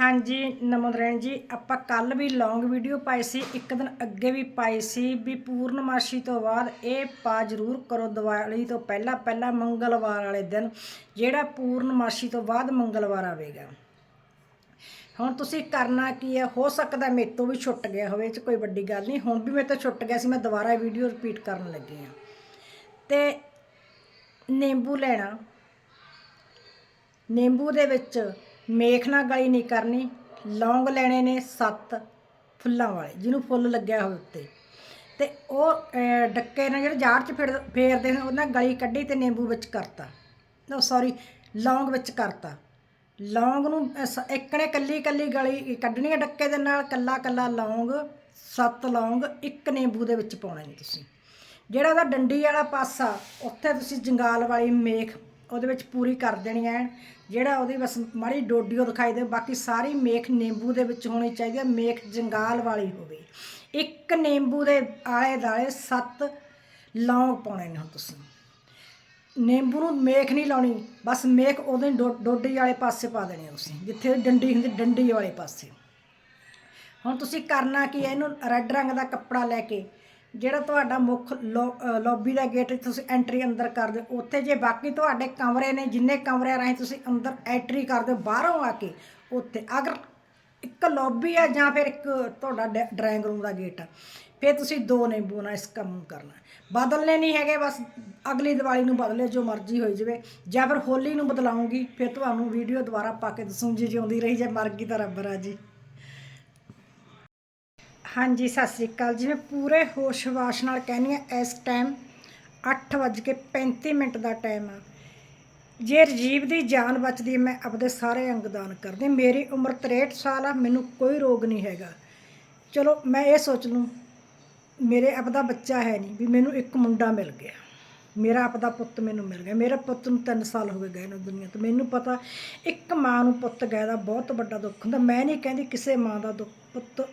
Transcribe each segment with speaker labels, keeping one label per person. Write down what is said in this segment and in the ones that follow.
Speaker 1: ਹਾਂਜੀ ਨਮੋਦਰਨ ਜੀ, ਆਪਾਂ ਕੱਲ ਵੀ ਲੌਂਗ ਵੀਡੀਓ ਪਾਈ ਸੀ, ਇੱਕ ਦਿਨ ਅੱਗੇ ਵੀ ਪਾਈ ਸੀ ਵੀ ਪੂਰਨਮਾਸ਼ੀ ਤੋਂ ਬਾਅਦ ਇਹ ਪਾ ਜ਼ਰੂਰ ਕਰੋ, ਦੀਵਾਲੀ ਤੋਂ ਪਹਿਲਾਂ ਪਹਿਲਾਂ ਮੰਗਲਵਾਰ ਵਾਲੇ ਦਿਨ, ਜਿਹੜਾ ਪੂਰਨਮਾਸ਼ੀ ਤੋਂ ਬਾਅਦ ਮੰਗਲਵਾਰ ਆਵੇਗਾ। ਹੁਣ ਤੁਸੀਂ ਕਰਨਾ ਕੀ ਹੈ, ਹੋ ਸਕਦਾ ਮੇਰੇ ਤੋਂ ਵੀ ਛੁੱਟ ਗਿਆ ਹੋਵੇ, ਇਹ 'ਚ ਕੋਈ ਵੱਡੀ ਗੱਲ ਨਹੀਂ, ਹੁਣ ਵੀ ਮੇਰੇ ਤੋਂ ਛੁੱਟ ਗਿਆ ਸੀ, ਮੈਂ ਦੁਬਾਰਾ ਵੀਡੀਓ ਰਿਪੀਟ ਕਰਨ ਲੱਗੀ ਹਾਂ। ਤੇ ਨਿੰਬੂ ਲੈਣਾ। ਨਿੰਬੂ ਦੇ ਵਿੱਚ ਮੇਖ ਨਾਲ ਗਲੀ ਨਹੀਂ ਕਰਨੀ। ਲੌਂਗ ਲੈਣੇ ਨੇ ਸੱਤ ਫੁੱਲਾਂ ਵਾਲੇ ਜਿਹਨੂੰ ਫੁੱਲ ਲੱਗਿਆ ਹੋਵੇ ਉੱਤੇ। ਤੇ ਉਹ ਡੱਕੇ ਨਾਲ ਜਿਹੜੇ ਜਾੜ 'ਚ ਫੇਰ ਫੇਰਦੇ ਨੇ ਉਹਨਾਂ ਗਲੀ ਕੱਢੀ ਤੇ ਨਿੰਬੂ ਵਿੱਚ ਕਰਤਾ। ਨੋ ਸੌਰੀ ਲੌਂਗ ਵਿੱਚ ਕਰਤਾ। ਲੌਂਗ ਨੂੰ ਅਹ, ਸ- ਇੱਕ ਨੇ ਕੱਲੀ ਕੱਲੀ ਗਲੀ ਕੱਢਣੀ ਹੈ ਡੱਕੇ ਦੇ ਨਾਲ ਕੱਲਾ ਕੱਲਾ ਲੌਂਗ ਸੱਤ ਲੌਂਗ ਇੱਕ ਨਿੰਬੂ ਦੇ ਵਿੱਚ ਪਾਉਣੇ ਨੇ ਤੁਸੀਂ। ਜਿਹੜਾ ਉਹਦਾ ਡੰਡੀ ਵਾਲਾ ਪਾਸਾ ਉੱਥੇ ਤੁਸੀਂ ਜੰਗਾਲ ਵਾਲੀ ਮੇਖ ਉਹਦੇ ਵਿੱਚ ਪੂਰੀ ਕਰ ਦੇਣੀ ਹੈ ਜਿਹੜਾ ਉਹਦੀ ਬਸ ਮਾੜੀ ਡੋਡੀਓ ਦਿਖਾਈ ਦੇ, ਬਾਕੀ ਸਾਰੀ ਮੇਖ ਨਿੰਬੂ ਦੇ ਵਿੱਚ ਹੋਣੀ ਚਾਹੀਦੀ ਹੈ ਮੇਖ ਜੰਗਾਲ ਵਾਲੀ ਹੋਵੇ। ਇੱਕ ਨਿੰਬੂ ਦੇ ਆਲੇ ਦਾਲੇ ਸੱਤ ਲੌਂਗ ਪਾਉਣੇ ਨੇ ਹੁਣ ਤੁਸੀਂ। ਨਿੰਬੂ ਨੂੰ ਮੇਖ ਨਹੀਂ ਲਾਉਣੀ, ਬਸ ਮੇਖ ਉਹਦੇ ਡੋ- ਡੋਡੀ ਵਾਲੇ ਪਾਸੇ ਪਾ ਦੇਣੀ ਹੈ ਤੁਸੀਂ, ਜਿੱਥੇ ਡੰਡੀ ਹੁੰਦੀ ਡੰਡੀ ਵਾਲੇ ਪਾਸੇ। ਹੁਣ ਤੁਸੀਂ ਕਰਨਾ ਕੀ ਹੈ ਇਹਨੂੰ ਰੈੱਡ ਰੰਗ ਦਾ ਕੱਪੜਾ ਲੈ ਕੇ ਜਿਹੜਾ ਤੁਹਾਡਾ ਮੁੱਖ ਲੋ- ਅ, ਲੌਬੀ ਦਾ ਗੇਟ ਤੁਸੀਂ ਐਂਟਰੀ ਅੰਦਰ ਕਰਦੇ ਹੋ, ਉੱਥੇ ਜੇ ਬਾਕੀ ਤੁਹਾਡੇ ਕਮਰੇ ਨੇ ਜਿੰਨੇ ਕਮਰਿਆਂ ਰਾਹੀਂ ਤੁਸੀਂ ਅੰਦਰ ਐਂਟਰੀ ਕਰਦੇ ਹੋ ਬਾਹਰੋਂ ਆ ਕੇ ਉੱਥੇ। ਅਗਰ ਇੱਕ ਲੌਬੀ ਆ ਜਾਂ ਫਿਰ ਇੱਕ ਤੁਹਾਡਾ ਡਰਾਇੰਗ ਰੂਮ ਦਾ ਗੇਟ ਆ ਫਿਰ ਤੁਸੀਂ ਦੋ ਨਿੰਬੂ ਨਾਲ ਇਸ ਕੰਮ ਨੂੰ ਕਰਨਾ। ਬਦਲਨੇ ਨਹੀਂ ਹੈਗੇ ਬਸ ਅਗਲੀ ਦੀਵਾਲੀ ਨੂੰ ਬਦਲੇ ਜੋ ਮਰਜ਼ੀ ਹੋਈ ਜਾਵੇ। ਜਾਂ ਫਿਰ ਹੋਲੀ ਨੂੰ ਬਦਲਾਉਂਗੀ ਫਿਰ ਤੁਹਾਨੂੰ ਵੀਡੀਓ ਦੁਬਾਰਾ ਪਾ ਕੇ ਦੱਸੂ ਜੇ ਜਿਉਂਦੀ ਰਹੀ ਜੇ ਮਰ ਗਈ ਤਾਂ ਰੱਬ ਰਾਜੀ। ਹਾਂਜੀ, ਸਤਿ ਸ੍ਰੀ ਅਕਾਲ ਜੀ। ਮੈਂ ਪੂਰੇ ਹੋਸ਼-ਵਾਸ਼ ਨਾਲ ਕਹਿੰਦੀ ਆ ਇਸ ਟਾਈਮ 8:35 ਮਿੰਟ ਦਾ ਟਾਈਮ ਆ। ਜੇ ਰਜੀਵ ਦੀ ਜਾਨ ਬਚਦੀ ਮੈਂ ਆਪਦੇ ਸਾਰੇ ਅੰਗ ਦਾਨ ਕਰਦੀ ਮੇਰੀ ਉਮਰ 63 ਸਾਲ ਆ, ਮੈਨੂੰ ਕੋਈ ਰੋਗ ਨਹੀਂ ਹੈਗਾ। ਚਲੋ, ਮੈਂ ਇਹ ਸੋਚ ਲੂੰ ਮੇਰੇ ਆਪਦਾ ਬੱਚਾ ਹੈ ਨਹੀਂ ਵੀ ਮੈਨੂੰ ਇੱਕ ਮੁੰਡਾ ਮਿਲ ਗਿਆ। ਮੇਰਾ ਆਪਦਾ ਪੁੱਤ ਮੈਨੂੰ ਮਿਲ ਗਿਆ। ਮੇਰਾ ਪੁੱਤ ਨੂੰ 3 ਸਾਲ ਹੋ ਗਏ ਗਏ ਨੂੰ ਦੁਨੀਆ ਤੋਂ। ਮੈਨੂੰ ਪਤਾ ਇੱਕ ਮਾਂ ਨੂੰ ਪੁੱਤ ਗਏ ਦਾ ਬਹੁਤ ਵੱਡਾ ਦੁੱਖ ਹੁੰਦਾ। ਮੈਂ ਨਹੀਂ ਕਹਿੰਦੀ ਕਿਸੇ ਮਾਂ ਦਾ ਦੁੱਖ ਪੁੱਤ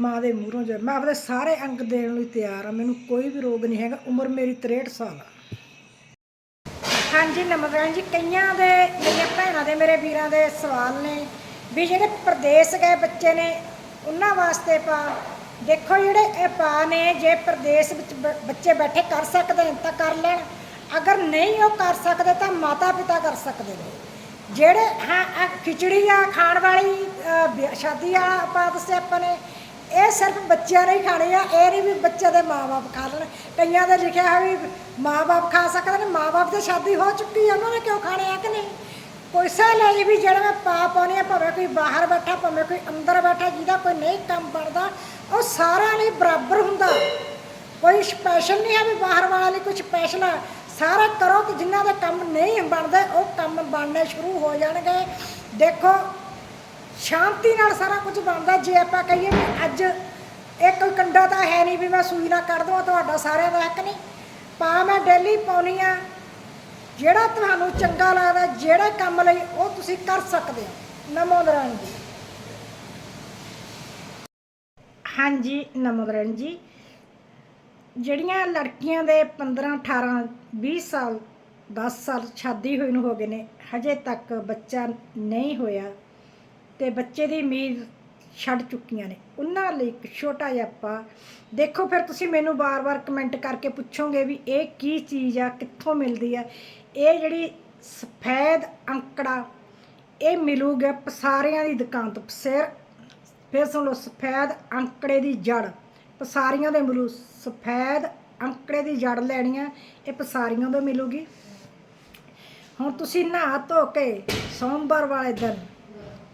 Speaker 1: ਮਾਂ ਦੇ ਮੂਹਰੋਂ ਜੇ ਮੈਂ ਆਪਦੇ ਸਾਰੇ ਅੰਗ ਦੇਣ ਲਈ ਤਿਆਰ ਆ। ਮੈਨੂੰ ਕੋਈ ਵੀ ਰੋਗ ਨਹੀਂ ਹੈਗਾ। ਉਮਰ ਮੇਰੀ 63 ਸਾਲ ਆ। ਹਾਂਜੀ, ਨਮਸਕਾਰ ਜੀ। ਕਈਆਂ ਦੇ ਮੇਰੀਆਂ ਭੈਣਾਂ ਦੇ, ਮੇਰੇ ਵੀਰਾਂ ਦੇ ਸਵਾਲ ਨੇ ਵੀ ਜਿਹੜੇ ਪ੍ਰਦੇਸ਼ ਗਏ ਬੱਚੇ ਨੇ, ਉਹਨਾਂ ਵਾਸਤੇ ਪਾ ਦੇਖੋ ਜਿਹੜੇ ਇਹ ਪਾ ਨੇ, ਜੇ ਪ੍ਰਦੇਸ਼ ਵਿੱਚ ਬੱਚੇ ਬੈਠੇ ਕਰ ਸਕਦੇ ਨੇ ਤਾਂ ਕਰ ਲੈਣ। ਅਗਰ ਨਹੀਂ ਉਹ ਕਰ ਸਕਦੇ ਤਾਂ ਮਾਤਾ ਪਿਤਾ ਕਰ ਸਕਦੇ ਨੇ। ਜਿਹੜੇ, ਹਾਂ ਆਹ ਖਿਚੜੀ ਆ, ਖਾਣ ਵਾਲੀ ਸ਼ਾਦੀ ਆ, ਆਪਾਂ ਦੱਸਿਆ ਆਪਾਂ ਨੇ, ਇਹ ਸਿਰਫ ਬੱਚਿਆਂ ਨੇ ਹੀ ਖਾਣੀ ਆ, ਇਹ ਨਹੀਂ ਵੀ ਬੱਚੇ ਦੇ ਮਾਪੇ ਖਾ ਲੈਣ। ਕਈਆਂ ਦੇ ਲਿਖਿਆ ਹੈ ਵੀ ਮਾਪੇ ਖਾ ਸਕਦੇ ਨੇ ਮਾਪੇ ਦੀ ਸ਼ਾਦੀ ਹੋ ਚੁੱਕੀ ਆ, ਉਹਨਾਂ ਨੇ ਕਿਉਂ ਖਾਣੇ ਆ ਕਿ ਨਹੀਂ? ਪੈਸਾ ਲਈ ਵੀ ਜਿਹੜਾ ਮੈਂ ਪਾ ਪਾਉਣੀ ਆ, ਭਾਵੇਂ ਕੋਈ ਬਾਹਰ ਬੈਠਾ, ਭਾਵੇਂ ਕੋਈ ਅੰਦਰ ਬੈਠਾ, ਜਿਹਦਾ ਕੋਈ ਨਹੀਂ ਕੰਮ ਬਣਦਾ ਉਹ ਸਾਰਿਆਂ ਲਈ ਬਰਾਬਰ ਹੁੰਦਾ। ਕੋਈ ਸਪੈਸ਼ਲ ਨਹੀਂ ਹੈ ਵੀ ਬਾਹਰ ਵਾਲਾ ਲਈ ਕੁਝ ਸਪੈਸ਼ਲ ਆ। ਸਾਰਾ ਕਰੋ ਕਿ ਜਿਨ੍ਹਾਂ ਦੇ ਕੰਮ ਨਹੀਂ ਬਣਦੇ, ਉਹ ਕੰਮ ਬਣਨੇ ਸ਼ੁਰੂ ਹੋ ਜਾਣਗੇ। ਦੇਖੋ, ਸ਼ਾਂਤੀ ਨਾਲ ਸਾਰਾ ਕੁਝ ਬਣਦਾ। ਜੇ ਆਪਾਂ ਕਹੀਏ ਵੀ ਅੱਜ ਇਹ ਕੋਈ ਕੰਡਾ ਤਾਂ ਹੈ ਨਹੀਂ ਵੀ ਮੈਂ ਸੂਈ ਨਾਲ ਕੱਢ ਦਵਾਂ, ਤੁਹਾਡਾ ਸਾਰਿਆਂ ਦਾ ਹੱਕ ਨਹੀਂ। ਪਾ ਮੈਂ ਡੇਲੀ ਪਾਉਣੀ ਆ, ਜਿਹੜਾ ਤੁਹਾਨੂੰ ਚੰਗਾ ਲੱਗਦਾ, ਜਿਹੜੇ ਕੰਮ ਲਈ ਉਹ ਤੁਸੀਂ ਕਰ ਸਕਦੇ ਹੋ। ਨਮੋਦਰਨ ਜੀ। ਹਾਂਜੀ ਨਮੋਦਰਨ ਜੀ ਜਿਹੜੀਆਂ ਲੜਕੀਆਂ ਦੇ 15 18 20 ਸਾਲ 10 ਸਾਲ ਸ਼ਾਦੀ ਹੋਈ ਨੂੰ ਹੋ ਗਏ ਨੇ, ਹਜੇ ਤੱਕ ਬੱਚਾ ਨਹੀਂ ਹੋਇਆ ਤੇ ਬੱਚੇ ਦੀ ਉਮੀਦ ਛੱਡ ਚੁੱਕੀਆਂ ਨੇ। ਉਹਨਾਂ ਲਈ ਇੱਕ ਛੋਟਾ ਜਿਹਾ ਆਪਾਂ ਦੇਖੋ, ਫਿਰ ਤੁਸੀਂ ਮੈਨੂੰ ਬਾਰ-ਬਾਰ ਕਮੈਂਟ ਕਰਕੇ ਪੁੱਛੋਗੇ ਵੀ ਇਹ ਕੀ ਚੀਜ਼ ਆ, ਕਿੱਥੋਂ ਮਿਲਦੀ ਆ? ਇਹ ਜਿਹੜੀ ਸਫੈਦ ਅੰਕੜਾ, ਇਹ ਮਿਲੂਗਾ ਪਸਾਰਿਆਂ ਦੀ ਦੁਕਾਨ ਤੋਂ, ਪਸੇਰ ਫਿਰ ਸੁਣ ਲਓ, ਸਫੈਦ ਅੰਕੜੇ ਦੀ ਜੜ। ਪਸਾਰੀਆਂ ਦੇ ਮਿਲੂ। ਸਫੈਦ ਅੰਕੜੇ ਦੀ ਜੜ ਲੈਣੀ ਆ ਇਹ ਪਸਾਰੀਆਂ ਤੋਂ ਮਿਲੂਗੀ। ਹੁਣ ਤੁਸੀਂ ਨਹਾ ਧੋ ਕੇ ਸੋਮਵਾਰ ਵਾਲੇ ਦਿਨ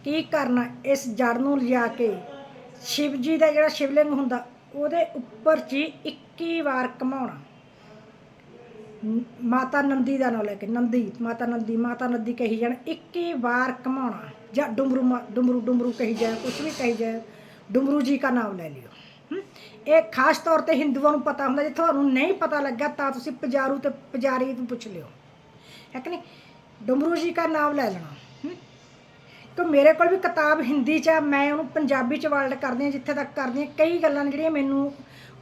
Speaker 1: ਕੀ ਕਰਨਾ, ਇਸ ਜੜ ਨੂੰ ਲਿਆ ਕੇ ਸ਼ਿਵ ਜੀ ਦਾ ਜਿਹੜਾ ਸ਼ਿਵਲਿੰਗ ਹੁੰਦਾ, ਉਹਦੇ ਉੱਪਰ ਜੀ 21 ਵਾਰ ਘਮਾਉਣਾ। ਮਾਤਾ ਨੰਦੀ ਦਾ ਨਾਮ ਲੈ ਕੇ, ਨੰਦੀ, ਮਾਤਾ ਨੰਦੀ ਮਾਤਾ ਨੰਦੀ ਕਹੀ ਜਾਣ 21 ਵਾਰ ਘਮਾਉਣਾ। ਜਾਂ ਡੁਮਰੂ ਮਾ- ਡੁਮਰੂ ਡੁਮਰੂ ਕਹੀ ਜਾਏ, ਕੁਛ ਵੀ ਕਹੀ ਜਾਏ, ਡੁਮਰੂ ਜੀ ਦਾ ਨਾਮ ਲੈ ਲਿਓ। ਇਹ ਖਾਸ ਤੌਰ ਤੇ ਹਿੰਦੂਆਂ ਨੂੰ ਪਤਾ ਹੁੰਦਾ, ਜੇ ਤੁਹਾਨੂੰ ਨਹੀਂ ਪਤਾ ਲੱਗਾ ਤਾਂ ਤੁਸੀਂ ਪੁਜਾਰੂ ਤੇ ਪੁਜਾਰੀ ਨੂੰ ਪੁੱਛ ਲਿਓ। ਹੈ ਕਿ ਨਹੀਂ? ਡੁਮਰੂ ਜੀ ਦਾ ਨਾਮ ਲੈ ਲੈਣਾ। ਹਮ? ਕਿ ਮੇਰੇ ਕੋਲ ਵੀ ਕਿਤਾਬ ਹਿੰਦੀ ਚ ਆ, ਮੈਂ ਉਹਨੂੰ ਪੰਜਾਬੀ ਚ ਵਰਲਡ ਕਰਦੀ ਹਾਂ, ਜਿੱਥੇ ਤੱਕ ਕਰਦੀ ਹਾਂ, ਕਈ ਗੱਲਾਂ ਨੇ ਜਿਹੜੀਆਂ ਮੈਨੂੰ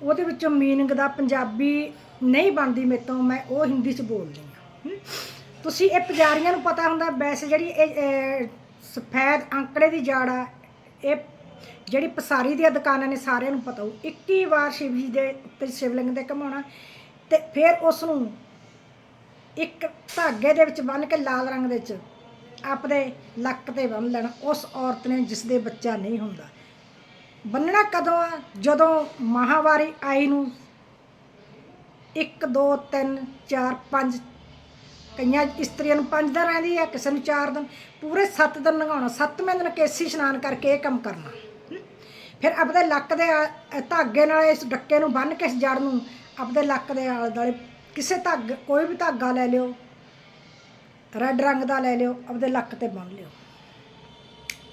Speaker 1: ਉਹਦੇ ਵਿੱਚੋਂ ਮੀਨਿੰਗ ਦਾ ਪੰਜਾਬੀ ਨਹੀਂ ਬਣਦੀ ਮੇਰੇ ਤੋਂ, ਮੈਂ ਉਹ ਹਿੰਦੀ ਚ ਬੋਲਦੀ ਹਾਂ। ਤੁਸੀਂ ਇਹ ਪੁਜਾਰੀਆਂ ਨੂੰ ਪਤਾ ਹੁੰਦਾ, ਵੈਸੇ ਜਿਹੜੀ ਇਹ ਸਫੈਦ ਅੰਕੜੇ ਦੀ ਜੜ ਆ ਇਹ ਜਿਹੜੀ ਪਸਾਰੀ ਦੀਆਂ ਦੁਕਾਨਾਂ ਨੇ ਸਾਰਿਆਂ ਨੂੰ ਪਤਾ ਹੋ 21 ਵਾਰ ਸ਼ਿਵ ਜੀ ਦੇ ਉੱਤੇ ਸ਼ਿਵਲਿੰਗ ਦੇ ਘਮਾਉਣਾ ਤੇ ਫਿਰ ਉਸ ਨੂੰ ਇੱਕ ਧਾਗੇ ਦੇ ਵਿੱਚ ਬੰਨ੍ਹ ਕੇ ਲਾਲ ਰੰਗ ਦੇ ਵਿੱਚ ਆਪਣੇ ਲੱਕ ਤੇ ਬੰਨ੍ਹ ਲੈਣਾ। ਉਸ ਔਰਤ ਨੇ ਜਿਸ ਦੇ ਬੱਚਾ ਨਹੀਂ ਹੁੰਦਾ। ਬੰਨਣਾ ਕਦੋਂ ਆ? ਜਦੋਂ ਮਾਹਵਾਰੀ ਆਈ ਨੂੰ 1 2 3 4 5 ਕਈਆਂ ਇਸਤਰੀਆਂ ਨੂੰ ਪੰਜ ਦਿਨ ਰਹਿੰਦੀ ਹੈ ਕਿਸੇ ਨੂੰ ਚਾਰ ਦਿਨ। ਪੂਰੇ 7 ਦਿਨ ਲੰਘਾਉਣਾ 7ਵੇਂ ਦਿਨ ਕੇਸੀ ਇਸ਼ਨਾਨ ਕਰਕੇ ਇਹ ਕੰਮ ਕਰਨਾ। ਫਿਰ ਆਪਦੇ ਲੱਕ ਦੇ ਧਾਗੇ ਨਾਲ ਇਸ ਡੱਕੇ ਨੂੰ ਬੰਨ੍ਹ ਕੇ ਇਸ ਜੜ ਨੂੰ ਆਪਦੇ ਲੱਕ ਦੇ ਆਲੇ ਦੁਆਲੇ ਕਿਸੇ ਧਾਗੇ, ਕੋਈ ਵੀ ਧਾਗਾ ਲੈ ਲਿਓ, ਰੈੱਡ ਰੰਗ ਦਾ ਲੈ ਲਿਓ, ਆਪਦੇ ਲੱਕ ਤੇ ਬੰਨ੍ਹ ਲਿਓ।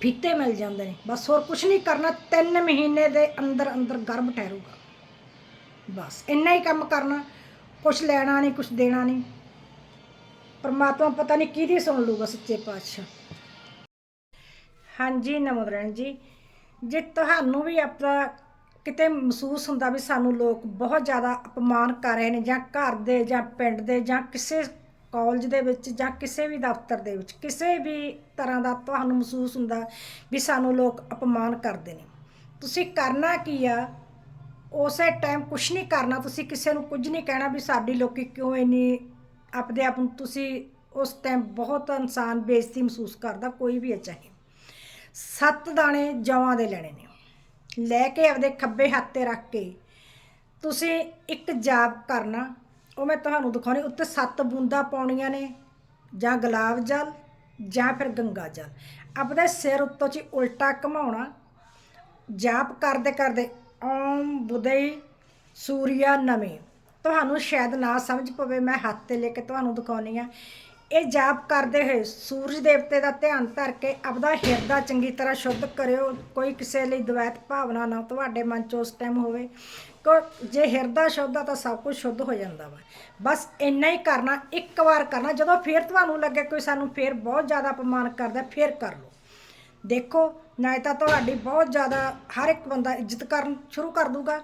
Speaker 1: ਫੀਤੇ ਮਿਲ ਜਾਂਦੇ ਨੇ। ਬਸ ਹੋਰ ਕੁਝ ਨਹੀਂ ਕਰਨਾ 3 ਮਹੀਨੇ ਦੇ ਅੰਦਰ ਅੰਦਰ ਗਰਭ ਠਹਿਰੂਗਾ। ਬਸ ਇੰਨਾ ਹੀ ਕੰਮ ਕਰਨਾ ਕੁਝ ਲੈਣਾ ਨਹੀਂ ਕੁਝ ਦੇਣਾ ਨਹੀਂ। ਪਰਮਾਤਮਾ ਪਤਾ ਨਹੀਂ ਕਿਹਦੀ ਸੁਣ ਲੂਗਾ ਸੱਚੇ ਪਾਤਸ਼ਾਹ। ਹਾਂਜੀ ਨਮੋਦਰਨ ਜੀ, ਜੇ ਤੁਹਾਨੂੰ ਵੀ ਆਪਣਾ ਕਿਤੇ ਮਹਿਸੂਸ ਹੁੰਦਾ ਵੀ ਸਾਨੂੰ ਲੋਕ ਬਹੁਤ ਜ਼ਿਆਦਾ ਅਪਮਾਨ ਕਰ ਰਹੇ ਨੇ ਜਾਂ ਘਰ ਦੇ ਜਾਂ ਪਿੰਡ ਦੇ ਜਾਂ ਕਿਸੇ ਕਾਲਜ ਦੇ ਵਿੱਚ ਜਾਂ ਕਿਸੇ ਵੀ ਦਫ਼ਤਰ ਦੇ ਵਿੱਚ, ਕਿਸੇ ਵੀ ਤਰ੍ਹਾਂ ਦਾ ਤੁਹਾਨੂੰ ਮਹਿਸੂਸ ਹੁੰਦਾ ਵੀ ਸਾਨੂੰ ਲੋਕ ਅਪਮਾਨ ਕਰਦੇ ਨੇ। ਤੁਸੀਂ ਕਰਨਾ ਕੀ ਆ? ਉਸੇ ਟਾਈਮ ਕੁਝ ਨਹੀਂ ਕਰਨਾ, ਤੁਸੀਂ ਕਿਸੇ ਨੂੰ ਕੁਝ ਨਹੀਂ ਕਹਿਣਾ ਵੀ ਸਾਡੀ ਲੋਕੀ ਕਿਉਂ ਇੰਨੀ ਆਪਦੇ ਆਪ ਨੂੰ ਤੁਸੀਂ ਉਸ ਟਾਈਮ ਬਹੁਤ ਇਨਸਾਨ ਬੇਇੱਜ਼ਤੀ ਮਹਿਸੂਸ ਕਰਦਾ, ਕੋਈ ਵੀ ਹੈ ਚਾਹੇ ਸੱਤ ਦਾਣੇ ਜਵਾਂ ਦੇ ਲੈਣੇ ਨੇ। ਲੈ ਕੇ ਆਪਦੇ ਖੱਬੇ ਹੱਥ ਤੇ ਰੱਖ ਕੇ ਤੁਸੀਂ ਇੱਕ ਜਾਪ ਕਰਨਾ, ਉਹ ਮੈਂ ਤੁਹਾਨੂੰ ਦਿਖਾਉਣੀ, ਉੱਤੇ ਸੱਤ ਬੂੰਦਾਂ ਪਾਉਣੀਆਂ ਨੇ, ਜਾਂ ਗੁਲਾਬ ਜਲ, ਜਾਂ ਫਿਰ ਗੰਗਾ ਜਲ। ਆਪਦੇ ਸਿਰ ਉੱਤੋਂ ਚ ਉਲਟਾ ਘਮਾਉਣਾ, ਜਾਪ ਕਰਦੇ ਕਰਦੇ ਓਮ ਬੁਦਈ ਸੂਰਿਆ ਨਮੇ। ਤੁਹਾਨੂੰ ਸ਼ਾਇਦ ਨਾ ਸਮਝ ਪਵੇ, ਮੈਂ ਹੱਥ ਤੇ ਲੈ ਕੇ ਤੁਹਾਨੂੰ ਦਿਖਾਉਣੀ ਆ। ਇਹ ਜਾਪ ਕਰਦੇ ਹੋਏ ਸੂਰਜ ਦੇਵਤੇ ਦਾ ਧਿਆਨ ਧਰ ਕੇ ਆਪਦਾ ਹਿਰਦਾ ਚੰਗੀ ਤਰ੍ਹਾਂ ਸ਼ੁੱਧ ਕਰਿਓ। ਕੋਈ ਕਿਸੇ ਲਈ ਦਵੈਤ ਭਾਵਨਾ ਨਾ ਤੁਹਾਡੇ ਮਨ 'ਚ ਉਸ ਟਾਈਮ ਹੋਵੇ। ਕੋ ਜੇ ਹਿਰਦਾ ਸ਼ੁੱਧ ਆ ਤਾਂ ਸਭ ਕੁਝ ਸ਼ੁੱਧ ਹੋ ਜਾਂਦਾ ਵਾ। ਬਸ ਇੰਨਾ ਹੀ ਕਰਨਾ, ਇੱਕ ਵਾਰ ਕਰਨਾ। ਜਦੋਂ ਫੇਰ ਤੁਹਾਨੂੰ ਲੱਗੇ ਕੋਈ ਸਾਨੂੰ ਫੇਰ ਬਹੁਤ ਜ਼ਿਆਦਾ ਅਪਮਾਨ ਕਰਦਾ, ਫੇਰ ਕਰ ਲਓ। ਦੇਖੋ ਨਾ ਤਾਂ ਤੁਹਾਡੀ ਬਹੁਤ ਜ਼ਿਆਦਾ ਹਰ ਇੱਕ ਬੰਦਾ ਇੱਜ਼ਤ ਕਰਨ ਸ਼ੁਰੂ ਕਰ ਦੂਗਾ।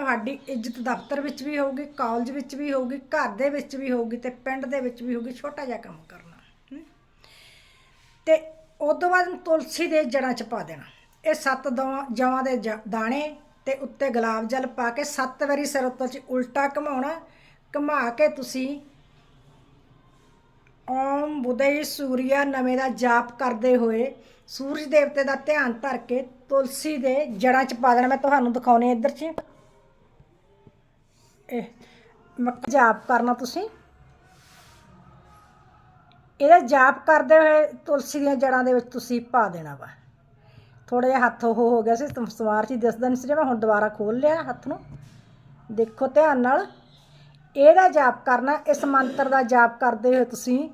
Speaker 1: ਤੁਹਾਡੀ ਇੱਜ਼ਤ ਦਫ਼ਤਰ ਵਿੱਚ ਵੀ ਹੋਊਗੀ ਕਾਲਜ ਵਿੱਚ ਵੀ ਹੋਊਗੀ, ਘਰ ਦੇ ਵਿੱਚ ਵੀ ਹੋਊਗੀ ਤੇ ਪਿੰਡ ਦੇ ਵਿੱਚ ਵੀ ਹੋਊਗੀ ਛੋਟਾ ਜਿਹਾ ਕੰਮ ਕਰਨਾ ਹਮ। ਤੇ ਉਸ ਤੋਂ ਬਾਅਦ ਤੁਲਸੀ ਦੇ ਜੜਾਂ 'ਚ ਪਾ ਦੇਣਾ। ਇਹ ਸੱਤ ਦਵਾ, ਜਵਾਂ ਦੇ ਜ- ਦਾਣੇ ਤੇ ਉੱਤੇ ਗੁਲਾਬ ਜਲ ਪਾ ਕੇ ਸੱਤ ਵਾਰੀ ਸਿਰ ਉੱਤੋਂ 'ਚ ਉਲਟਾ ਘਮਾਉਣਾ, ਘਮਾ ਕੇ ਤੁਸੀਂ ਓਮ ਬੁਦਈ ਸੂਰਿਆ ਨਵੇਂ ਦਾ ਜਾਪ ਕਰਦੇ ਹੋਏ ਸੂਰਜ ਦੇਵਤੇ ਦਾ ਧਿਆਨ ਧਰ ਕੇ ਤੁਲਸੀ ਦੇ ਜੜਾਂ 'ਚ ਪਾ ਦੇਣਾ। ਮੈਂ ਤੁਹਾਨੂੰ ਦਿਖਾਉਣੇ ਇੱਧਰ 'ਚ। ਮੱਕ ਜਾਪ ਕਰਨਾ ਤੁਸੀਂ। ਇਹਦਾ ਜਾਪ ਕਰਦੇ ਹੋਏ ਤੁਲਸੀ ਦੀਆਂ ਜੜਾਂ ਦੇ ਵਿੱਚ ਤੁਸੀਂ ਪਾ ਦੇਣਾ ਵਾ। ਥੋੜਾ ਜਿਹਾ ਹੱਥ ਉਹ ਹੋ ਗਿਆ ਸੀ ਸਵਾਰ ਚ ਹੀ ਦਿਸਦਾ ਨਹੀਂ ਸੀ ਜਿਵੇਂ ਹੁਣ ਦੁਬਾਰਾ ਖੋਲ ਲਿਆ ਹੱਥ ਨੂੰ। ਦੇਖੋ ਧਿਆਨ ਨਾਲ, ਇਹਦਾ ਜਾਪ ਕਰਨਾ, ਇਸ ਮੰਤਰ ਦਾ ਜਾਪ ਕਰਦੇ ਹੋਏ ਤੁਸੀਂ,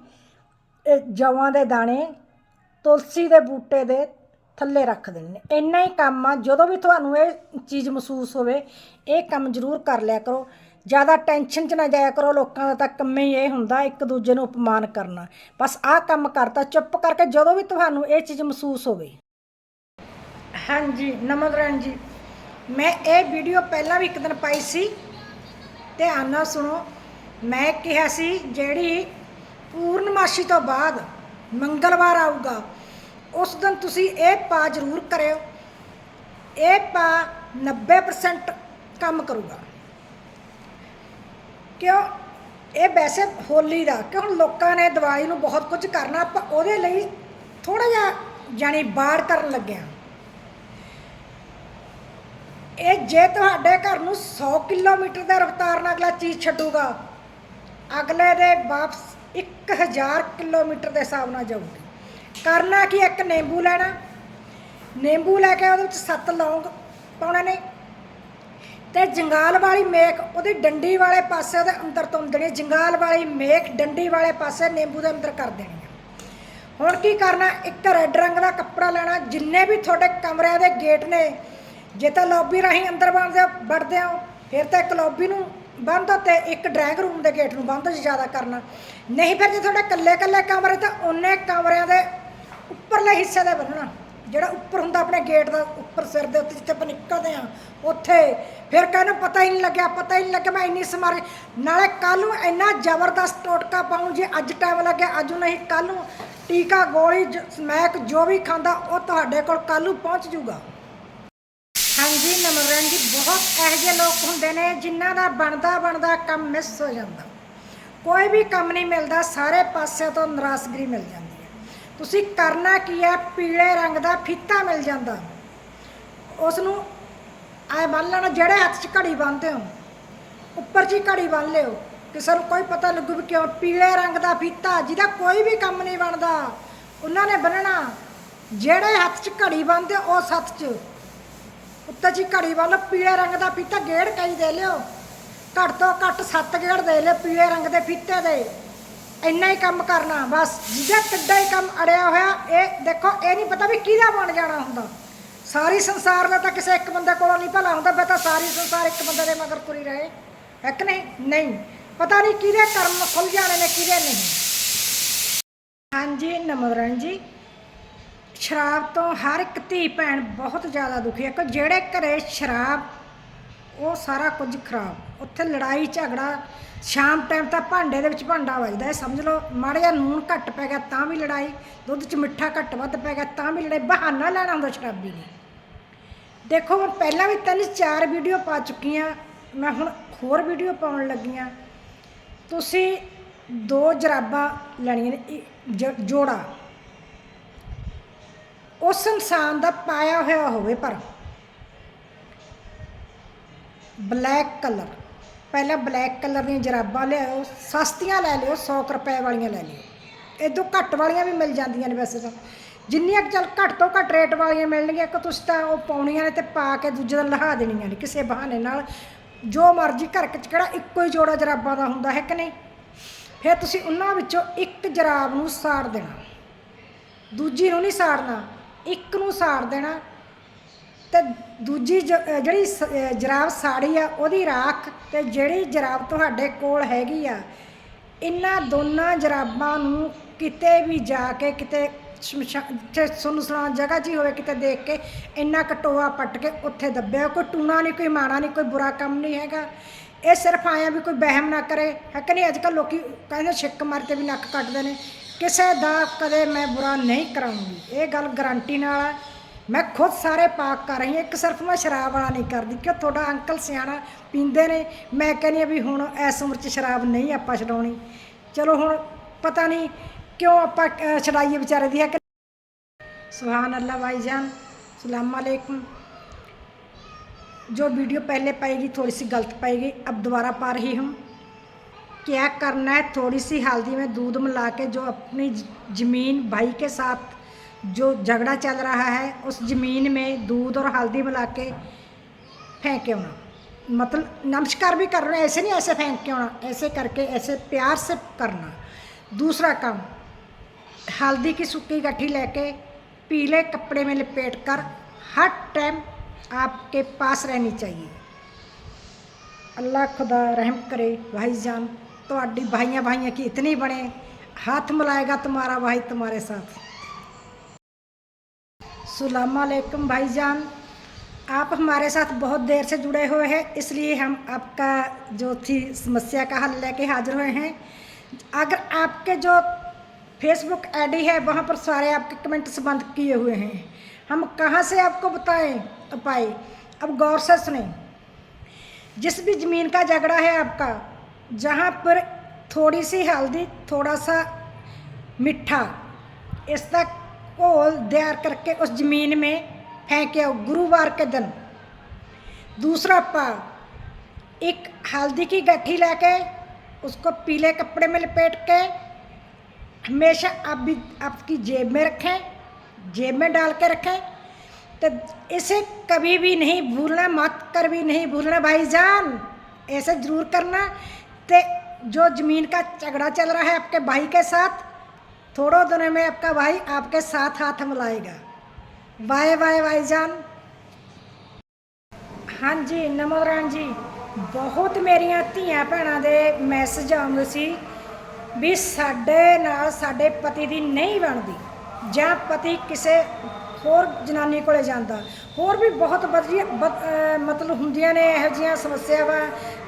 Speaker 1: ਇਹ ਜਵਾਂ ਦੇ ਦਾਣੇ ਤੁਲਸੀ ਦੇ ਬੂਟੇ ਦੇ ਥੱਲੇ ਰੱਖ ਦੇਣੇ। ਨੇ ਇੰਨਾ ਹੀ ਕੰਮ ਆ, ਜਦੋਂ ਵੀ ਤੁਹਾਨੂੰ ਇਹ ਚੀਜ਼ ਮਹਿਸੂਸ ਹੋਵੇ, ਇਹ ਕੰਮ ਜ਼ਰੂਰ ਕਰ ਲਿਆ ਕਰੋ। ਜ਼ਿਆਦਾ ਟੈਨਸ਼ਨ 'ਚ ਨਾ ਜਾਇਆ ਕਰੋ, ਲੋਕਾਂ ਦਾ ਤਾਂ ਕੰਮ ਹੀ ਇਹ ਹੁੰਦਾ, ਇੱਕ ਦੂਜੇ ਨੂੰ ਅਪਮਾਨ ਕਰਨਾ। ਬਸ ਆਹ ਕੰਮ ਕਰਤਾ, ਚੁੱਪ ਕਰਕੇ ਜਦੋਂ ਵੀ ਤੁਹਾਨੂੰ ਇਹ ਚੀਜ਼ ਮਹਿਸੂਸ ਹੋਵੇ। ਹਾਂਜੀ ਨਮਸਕਾਰ ਜੀ। ਮੈਂ ਇਹ ਵੀਡੀਓ ਪਹਿਲਾਂ ਵੀ ਇੱਕ ਦਿਨ ਪਾਈ ਸੀ। ਧਿਆਨ ਨਾਲ ਸੁਣੋ। ਮੈਂ ਕਿਹਾ ਸੀ, ਜਿਹੜੀ ਪੂਰਨਮਾਸ਼ੀ ਤੋਂ ਬਾਅਦ ਮੰਗਲਵਾਰ ਆਊਗਾ, ਉਸ ਦਿਨ ਤੁਸੀਂ ਇਹ ਪਾ ਜ਼ਰੂਰ ਕਰਿਓ। ਇਹ ਪਾ 90% ਕੰਮ ਕਰੂਗਾ। ਕਿਉਂ? ਇਹ ਵੈਸੇ ਹੋਲੀ ਦਾ, ਕਿਉਂ ਲੋਕਾਂ ਨੇ ਦਵਾਈ ਨੂੰ ਬਹੁਤ ਕੁਝ ਕਰਨਾ, ਆਪਾਂ ਉਹਦੇ ਲਈ ਥੋੜਾ ਜਿਹਾ ਜਾਨੀ ਬਾੜ ਕਰਨ ਲੱਗਿਆ। ਇਹ ਜੇ ਤੁਹਾਡੇ ਘਰ ਨੂੰ 100 ਕਿਲੋਮੀਟਰ ਦਾ ਰਫ਼ਤਾਰ ਨਾਲ ਅਗਲਾ ਚੀਜ਼ ਛੱਡੂਗਾ, ਅਗਲੇ ਦੇ ਵਾਪਸ 1000 ਕਿਲੋਮੀਟਰ ਦੇ ਹਿਸਾਬ ਨਾਲ ਜਾਊਗੀ। ਕਰਨਾ ਕੀ ਇੱਕ ਨਿੰਬੂ ਲੈਣਾ। ਨਿੰਬੂ ਲੈ ਕੇ ਉਹਦੇ ਵਿੱਚ ਸੱਤ ਲੌਂਗ ਪਾਉਣੇ ਨੇ। ਤੇ ਜੰਗਾਲ ਵਾਲੀ ਮੇਖ ਉਹਦੀ ਡੰਡੀ ਵਾਲੇ ਪਾਸੇ ਦੇ ਅੰਦਰ ਤੁੰਮ ਦੇਣੀ ਜੰਗਾਲ ਵਾਲੀ ਮੇਖ ਡੰਡੀ ਵਾਲੇ ਪਾਸੇ ਨਿੰਬੂ ਦੇ ਅੰਦਰ ਕਰ ਦੇਣੀ ਹੁਣ ਕੀ ਕਰਨਾ, ਇੱਕ ਰੈੱਡ ਰੰਗ ਦਾ ਕੱਪੜਾ ਲੈਣਾ, ਜਿੰਨੇ ਵੀ ਤੁਹਾਡੇ ਕਮਰਿਆਂ ਦੇ ਗੇਟ ਨੇ, ਜੇ ਤਾਂ ਲੌਬੀ ਰਾਹੀਂ ਅੰਦਰ ਵੜਦੇ ਹੋ ਵੜਦੇ ਹੋ, ਫਿਰ ਤਾਂ ਇੱਕ ਲੌਬੀ ਨੂੰ ਬੰਦ ਤੇ ਇੱਕ ਡਰਾਇੰਗ ਰੂਮ ਦੇ ਗੇਟ ਨੂੰ ਬੰਦ ਜ਼ਿਆਦਾ ਕਰਨਾ। ਨਹੀਂ ਫਿਰ ਜੇ ਤੁਹਾਡੇ ਇਕੱਲੇ ਇਕੱਲੇ ਕਮਰੇ ਤਾਂ ਉਹਨੇ ਕਮਰਿਆਂ ਦੇ ਉੱਪਰਲੇ ਹਿੱਸੇ ਦੇ ਬੰਨਣਾ। ਜਿਹੜਾ ਉੱਪਰ ਹੁੰਦਾ ਆਪਣੇ ਗੇਟ ਦਾ, ਉੱਪਰ ਸਿਰ ਦੇ ਉੱਤੇ ਜਿੱਥੇ ਆਪਾਂ ਨਿਕਲਦੇ ਆ ਉੱਥੇ। ਫਿਰ ਕਹਿੰਦਾ ਪਤਾ ਹੀ ਨਹੀਂ ਲੱਗਿਆ, ਪਤਾ ਹੀ ਨਹੀਂ ਲੱਗਿਆ, ਮੈਂ ਇੰਨੀ ਸਮਾਰੇ ਨਾਲੇ ਕੱਲ ਨੂੰ ਇੰਨਾ ਜ਼ਬਰਦਸਤ ਟੋਟਕਾ ਪਾਉਂ ਜੇ ਅੱਜ ਟਾਈਮ ਲੱਗਿਆ, ਅੱਜ ਨਹੀਂ ਕੱਲ ਨੂੰ ਟੀਕਾ, ਗੋਲੀ, ਜ- ਸਮੈਕ ਜੋ ਵੀ ਖਾਂਦਾ, ਉਹ ਤੁਹਾਡੇ ਕੋਲ ਕੱਲ੍ਹ ਨੂੰ ਪਹੁੰਚ ਜੂਗਾ ਹਾਂਜੀ ਨਮਰਨ ਜੀ, ਬਹੁਤ ਇਹੋ ਜਿਹੇ ਲੋਕ ਹੁੰਦੇ ਨੇ ਜਿਨ੍ਹਾਂ ਦਾ ਬਣਦਾ ਬਣਦਾ ਕੰਮ ਮਿਸ ਹੋ ਜਾਂਦਾ। ਕੋਈ ਵੀ ਕੰਮ ਨਹੀਂ ਮਿਲਦਾ, ਸਾਰੇ ਪਾਸਿਆਂ ਤੋਂ ਨਿਰਾਸ਼ਗਰੀ ਮਿਲ ਜਾਂਦੀ। ਤੁਸੀਂ ਕਰਨਾ ਕੀ ਹੈ? ਪੀਲੇ ਰੰਗ ਦਾ ਫੀਤਾ ਮਿਲ ਜਾਂਦਾ। ਉਸ ਨੂੰ ਐ ਬੰਨ ਲੈਣਾ, ਜਿਹੜੇ ਹੱਥ 'ਚ ਘੜੀ ਬੰਨਦੇ ਹੋ, ਉੱਪਰ 'ਚ ਹੀ ਘੜੀ ਬੰਨ ਲਿਓ। ਕਿਸੇ ਨੂੰ ਕੋਈ ਪਤਾ ਲੱਗੂ ਵੀ ਕਿਉਂ ਪੀਲੇ ਰੰਗ ਦਾ ਫੀਤਾ, ਜਿਹਦਾ ਕੋਈ ਵੀ ਕੰਮ ਨਹੀਂ ਬਣਦਾ। ਉਹਨਾਂ ਨੇ ਬੰਨਣਾ, ਜਿਹੜੇ ਹੱਥ 'ਚ ਘੜੀ ਬੰਨਦੇ ਉਸ ਹੱਥ 'ਚ। ਉੱਤੇ 'ਚ ਹੀ ਘੜੀ ਬੰਨ ਲਓ, ਪੀਲੇ ਰੰਗ ਦਾ ਫੀਤਾ ਗੇੜ ਕਈ ਦੇ ਲਿਓ। ਘੱਟ ਤੋਂ ਘੱਟ 7 ਗੇੜ ਦੇ ਲਿਓ ਪੀਲੇ ਰੰਗ ਦੇ ਫੀਤੇ ਦੇ। ਇੰਨਾ ਹੀ ਕੰਮ ਕਰਨਾ, ਬਸ ਜਿਹਦਾ ਕਿੱਡਾ ਹੀ ਕੰਮ ਅੜਿਆ ਹੋਇਆ, ਇਹ ਦੇਖੋ, ਇਹ ਨਹੀਂ ਪਤਾ ਵੀ ਕਿਹਦਾ ਬਣ ਜਾਣਾ ਹੁੰਦਾ। ਸਾਰੀ ਸੰਸਾਰ ਦਾ ਤਾਂ ਕਿਸੇ ਇੱਕ ਬੰਦੇ ਕੋਲੋਂ ਨਹੀਂ ਭਲਾ ਹੁੰਦਾ ਬਤਾ ਸਾਰੀ ਸੰਸਾਰ ਇੱਕ ਬੰਦੇ ਦੇ ਮਗਰ ਤੁਰੀ ਰਹੇ, ਹੈ ਕਿ ਨਹੀਂ? ਨਹੀਂ। ਪਤਾ ਨਹੀਂ ਕਿਹਦੇ ਕਰਮ ਖੁੱਲ ਜਾਣੇ ਨੇ, ਕਿਹਦੇ ਨਹੀਂ। ਹਾਂਜੀ ਨਮਰਨ ਜੀ। ਸ਼ਰਾਬ ਤੋਂ ਹਰ ਇੱਕ ਧੀ ਭੈਣ ਬਹੁਤ ਜ਼ਿਆਦਾ ਦੁਖੀ ਹੈ, ਕਿ ਜਿਹੜੇ ਘਰੇ ਸ਼ਰਾਬ ਉਹ ਸਾਰਾ ਕੁਝ ਖਰਾਬ। ਉੱਥੇ ਲੜਾਈ, ਝਗੜਾ, ਸ਼ਾਮ ਟਾਈਮ ਤਾਂ ਭਾਂਡੇ ਦੇ ਵਿੱਚ ਭਾਂਡਾ ਵੱਜਦਾ ਹੈ ਸਮਝ ਲਓ। ਮਾੜਾ ਜਿਹਾ ਨੂਨ ਘੱਟ ਪੈ ਗਿਆ ਤਾਂ ਵੀ ਲੜਾਈ, ਦੁੱਧ 'ਚ ਮਿੱਠਾ ਘੱਟ ਵੱਧ ਪੈ ਗਿਆ ਤਾਂ ਵੀ ਲੜਾਈ, ਬਹਾਨਾ ਲੈਣਾ ਹੁੰਦਾ ਸ਼ਰਾਬੀ ਨੇ। ਦੇਖੋ, ਮੈਂ ਪਹਿਲਾਂ ਵੀ ਤਿੰਨ ਚਾਰ ਵੀਡੀਓ ਪਾ ਚੁੱਕੀ ਹਾਂ ਮੈਂ ਹੁਣ ਹੋਰ ਵੀਡੀਓ ਪਾਉਣ ਲੱਗੀ ਹਾਂ ਤੁਸੀਂ ਦੋ ਜਰਾਬਾਂ ਲੈਣੀਆਂ ਨੇ ਜੋੜਾ। ਉਸ ਇਨਸਾਨ ਦਾ ਪਾਇਆ ਹੋਇਆ ਹੋਵੇ ਪਰ ਬਲੈਕ ਕਲਰ। ਪਹਿਲਾਂ ਬਲੈਕ ਕਲਰ ਦੀਆਂ ਜਰਾਬਾਂ ਲਿਆਓ, ਸਸਤੀਆਂ ਲੈ ਲਿਓ 100 ਕੁ ਰੁਪਏ ਵਾਲੀਆਂ ਲੈ ਲਿਓ। ਇਦੋਂ ਘੱਟ ਵਾਲੀਆਂ ਵੀ ਮਿਲ ਜਾਂਦੀਆਂ ਨੇ ਵੈਸੇ ਤਾਂ। ਜਿੰਨੀਆਂ ਕੁ ਚੱਲ ਘੱਟ ਤੋਂ ਘੱਟ ਰੇਟ ਵਾਲੀਆਂ ਮਿਲਣਗੀਆਂ ਕਿ ਤੁਸੀਂ ਤਾਂ ਉਹ ਪਾਉਣੀਆਂ ਨੇ ਤੇ ਪਾ ਕੇ ਦੂਜੇ ਦਿਨ ਲਹਾ ਦੇਣੀਆਂ ਨੇ ਕਿਸੇ ਬਹਾਨੇ ਨਾਲ। ਜੋ ਮਰਜ਼ੀ ਘਰ ਚ ਕਿਹੜਾ ਇੱਕੋ ਹੀ ਜੋੜਾ ਜਰਾਬਾਂ ਦਾ ਹੁੰਦਾ, ਹੈ ਕਿ ਨਹੀਂ? ਫਿਰ ਤੁਸੀਂ ਉਹਨਾਂ ਵਿੱਚੋਂ ਇੱਕ ਜਰਾਬ ਨੂੰ ਸਾੜ ਦੇਣਾ। ਦੂਜੀ ਨੂੰ ਨਹੀਂ ਸਾੜਨਾ, ਇੱਕ ਨੂੰ ਸਾੜ ਦੇਣਾ ਤੇ ਦੂਜੀ ਜ- ਅਹ ਜਿਹੜੀ ਸ- ਅਹ ਜਰਾਬ ਸਾੜੀ ਆ, ਉਹਦੀ ਰਾਖ ਤੇ ਜਿਹੜੀ ਜਰਾਬ ਤੁਹਾਡੇ ਕੋਲ ਹੈਗੀ ਆ ਇਹਨਾਂ ਦੋਨਾਂ ਜਰਾਬਾਂ ਨੂੰ ਕਿਤੇ ਵੀ ਜਾ ਕੇ, ਕਿਤੇ ਸ਼ਮਸ਼ਾਨ ਤੇ ਸੁਨਸਾਨ ਜਗ੍ਹਾ ਜੀ ਹੋਵੇ, ਕਿਤੇ ਦੇਖ ਕੇ ਇੰਨਾ ਕਟੋਆ ਪੱਟ ਕੇ ਉੱਥੇ ਦੱਬਿਆ, ਕੋਈ ਟੂਣਾ ਨਹੀਂ, ਕੋਈ ਮਾੜਾ ਨਹੀਂ, ਕੋਈ ਬੁਰਾ ਕੰਮ ਨਹੀਂ ਹੈਗਾ। ਇਹ ਸਿਰਫ ਆਇਆ ਵੀ ਕੋਈ ਵਹਿਮ ਨਾ ਕਰੇ, ਹੈ ਕਿ ਨਹੀਂ? ਅੱਜ ਕੱਲ੍ਹ ਲੋਕੀ ਕਹਿੰਦੇ ਛਿੱਕ ਮਾਰ ਕੇ ਵੀ ਨੱਕ ਕੱਟਦੇ ਨੇ। ਕਿਸੇ ਦਾ ਕਦੇ ਮੈਂ ਬੁਰਾ ਨਹੀਂ ਕਰਾਉਂਗੀ। ਇਹ ਗੱਲ ਗਰੰਟੀ ਨਾਲ ਆ। ਮੈਂ ਖੁਦ ਸਾਰੇ ਪਾਕ ਕਰ ਰਹੀ ਹਾਂ ਇੱਕ ਸਿਰਫ ਮੈਂ ਸ਼ਰਾਬ ਵਾਲਾ ਨਹੀਂ ਕਰਦੀ ਕਿ ਤੁਹਾਡਾ ਅੰਕਲ ਸਿਆਣਾ ਪੀਂਦੇ ਨੇ ਮੈਂ ਕਹਿੰਦੀ ਹਾਂ ਵੀ ਹੁਣ ਇਸ ਉਮਰ 'ਚ ਸ਼ਰਾਬ ਨਹੀਂ ਆਪਾਂ ਛਡਾਉਣੀ ਚਲੋ ਹੁਣ ਪਤਾ ਨਹੀਂ ਕਿਉਂ ਆਪਾਂ ਅਹ, ਛਡਾਈਏ ਵਿਚਾਰੇ ਦੀ ਹੈ ਕਿ सुबहान अल्लाह भाईजान सलाम वालेकुम जो वीडियो पहले पाएगी थोड़ी सी गलत पाएगी अब दोबारा पा रही हूँ क्या करना है थोड़ी सी हल्दी में दूध मिला के जो अपनी ज- ज़मीन भाई के साथ जो झगड़ा चल रहा है, उस ज़मीन में दूध और हल्दी मिला के फेंक के आना। मतलब नमस्कार भी कर रहे हैं, ऐसे नहीं ऐसे फेंक के आना, ऐसे करके, ऐसे प्यार से करना। दूसरा काम, हल्दी की सूखी गठी लेके पीले कपड़े में लपेट कर हर टाइम आपके पास रहनी चाहिए। अल्लाह खुदा रहम करे भाई जान तो भाइयाँ भाइया की इतनी बने हाथ मिलाएगा तुम्हारा भाई तुम्हारे साथ। सलामकुम भाईजान। आप हमारे साथ बहुत देर से जुड़े हुए हैं, इसलिए हम आपका जो थी समस्या का हल लेके हाजिर हुए हैं। अगर आपके जो फेसबुक आईडी है, वहाँ पर सारे आपके कमेंट्स बंद किए हुए हैं। हम कहाँ से आपको बताएँ पाए अब गौर से सुने। जिस भी ज़मीन का झगड़ा है आपका, जहाँ पर थोड़ी सी हल्दी, थोड़ा सा मिठा इसका घोल तैयार करके उस ज़मीन में फेंके आओ गुरुवार के दिन। दूसरा पा, एक हल्दी की गठी लेके उसको पीले कपड़े में लपेट के हमेशा आप भी, आपकी जेब में रखें, जेब में डाल के रखें। तो इसे कभी भी नहीं भूलना, मत कर भी नहीं भूलना भाईजान, ऐसे ज़रूर करना। तो जो ज़मीन का झगड़ा चल रहा है आपके भाई के साथ थोड़ो दिनों में आपका भाई आपके साथ हाथ मिलाएगा बाय बाय भाईजान ਹਾਂਜੀ ਨਮੋਦਰਾਂ ਜੀ ਬਹੁਤ ਮੇਰੀਆਂ ਧੀਆਂ ਭੈਣਾਂ ਦੇ ਮੈਸੇਜ ਆਉਂਦੇ ਸੀ ਵੀ ਸਾਡੇ ਨਾਲ ਸਾਡੇ ਪਤੀ ਦੀ ਨਹੀਂ ਬਣਦੀ ਜਾਂ ਪਤੀ ਕਿਸੇ ਹੋਰ ਜਨਾਨੀ ਕੋਲੇ ਜਾਂਦਾ ਹੋਰ ਵੀ ਬਹੁਤ ਵਧੀਆ ਬਦ- ਅਹ ਮਤਲਬ ਹੁੰਦੀਆਂ ਨੇ ਇਹੋ ਜਿਹੀਆਂ ਸਮੱਸਿਆਵਾਂ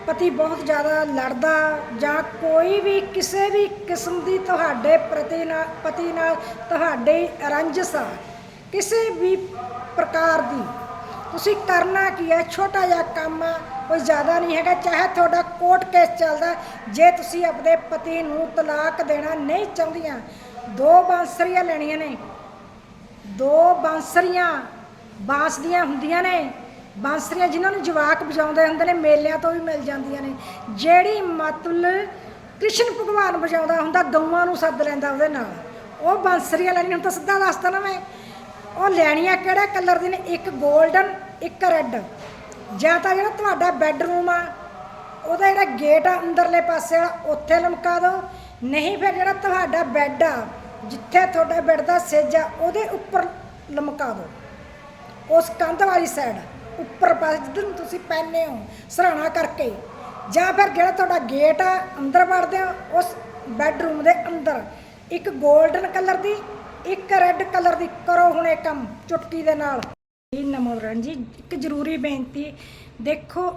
Speaker 1: ਪਤੀ ਬਹੁਤ ਜ਼ਿਆਦਾ ਲੜਦਾ ਜਾਂ ਕੋਈ ਵੀ ਕਿਸੇ ਵੀ ਕਿਸਮ ਦੀ ਤੁਹਾਡੇ ਪ੍ਰਤੀ ਨਾਲ ਪਤੀ ਨਾਲ ਤੁਹਾਡੇ ਰੰਜਸ ਆ, ਕਿਸੇ ਵੀ ਪ੍ਰਕਾਰ ਦੀ, ਤੁਸੀਂ ਕਰਨਾ ਕੀ ਹੈ ਛੋਟਾ ਜਿਹਾ ਕੰਮ ਆ, ਕੋਈ ਜ਼ਿਆਦਾ ਨਹੀਂ ਹੈਗਾ, ਚਾਹੇ ਤੁਹਾਡਾ ਕੋਰਟ ਕੇਸ ਚੱਲਦਾ, ਜੇ ਤੁਸੀਂ ਆਪਣੇ ਪਤੀ ਨੂੰ ਤਲਾਕ ਦੇਣਾ ਨਹੀਂ ਚਾਹੁੰਦੀਆਂ, ਦੋ ਬਾਂਸਰੀਆਂ ਲੈਣੀਆਂ ਨੇ, ਦੋ ਬਾਂਸਰੀਆਂ ਬਾਂਸ ਦੀਆਂ ਹੁੰਦੀਆਂ ਨੇ ਬਾਂਸਰੀਆਂ ਜਿਨ੍ਹਾਂ ਨੂੰ ਜਵਾਕ ਵਜਾਉਂਦੇ ਹੁੰਦੇ ਨੇ, ਮੇਲਿਆਂ ਤੋਂ ਵੀ ਮਿਲ ਜਾਂਦੀਆਂ ਨੇ। ਜਿਹੜੀ ਮਤਲਬ ਕ੍ਰਿਸ਼ਨ ਭਗਵਾਨ ਵਜਾਉਂਦਾ ਹੁੰਦਾ ਗਊਆਂ ਨੂੰ ਸੱਦ ਲੈਂਦਾ ਉਹਦੇ ਨਾਲ। ਉਹ ਬਾਂਸਰੀਆਂ ਲੈਣੀਆਂ ਹੁਣ ਤਾਂ ਸਿੱਧਾ ਦੱਸਦਾ ਨਾ ਮੈਂ, ਉਹ ਲੈਣੀਆਂ ਕਿਹੜੇ ਕਲਰ ਦੀ ਨੇ? ਇੱਕ 골ਡਨ ਇੱਕ ਰੈੱਡ। ਜਾਂ ਤਾਂ ਜਿਹੜਾ ਤੁਹਾਡਾ ਬੈੱਡਰੂਮ ਆ, ਉਹਦਾ ਜਿਹੜਾ ਗੇਟ ਆ ਅੰਦਰਲੇ ਪਾਸੇ ਵਾਲਾ, ਉੱਥੇ ਲਮਕਾ ਦਿਓ। ਨਹੀਂ ਫਿਰ ਜਿਹੜਾ ਤੁਹਾਡਾ ਬੈੱਡ ਆ, ਜਿੱਥੇ ਤੁਹਾਡਾ ਬੈੱਡ ਦਾ ਸੇਜ ਆ, ਉਹਦੇ ਉੱਪਰ ਲਮਕਾ ਦਿਓ। ਉਸ ਕੰਧ ਵਾਲੀ ਸਾਈਡ ਉੱਪਰ ਪਾਸੇ ਜਿੱਧਰ ਨੂੰ ਤੁਸੀਂ ਪੈਨੇ ਹੋ, ਸਰਾਣਾ ਕਰਕੇ। ਜਾਂ ਫਿਰ ਜਿਹੜਾ ਤੁਹਾਡਾ ਗੇਟ ਆ, ਅੰਦਰ ਵੜਦੇ ਹੋ, ਉਸ ਬੈੱਡਰੂਮ ਦੇ ਅੰਦਰ। ਇੱਕ 골ਡਨ ਕਲਰ ਦੀ, ਇੱਕ ਰੈੱਡ ਕਲਰ ਦੀ ਕਰੋ ਹੁਣ ਇਹ ਕੰਮ, ਚੁਟਕੀ ਦੇ ਨਾਲ। ਜੀ ਨਮੋਦਰਨ ਜੀ, ਇੱਕ ਜ਼ਰੂਰੀ ਬੇਨਤੀ, ਦੇਖੋ,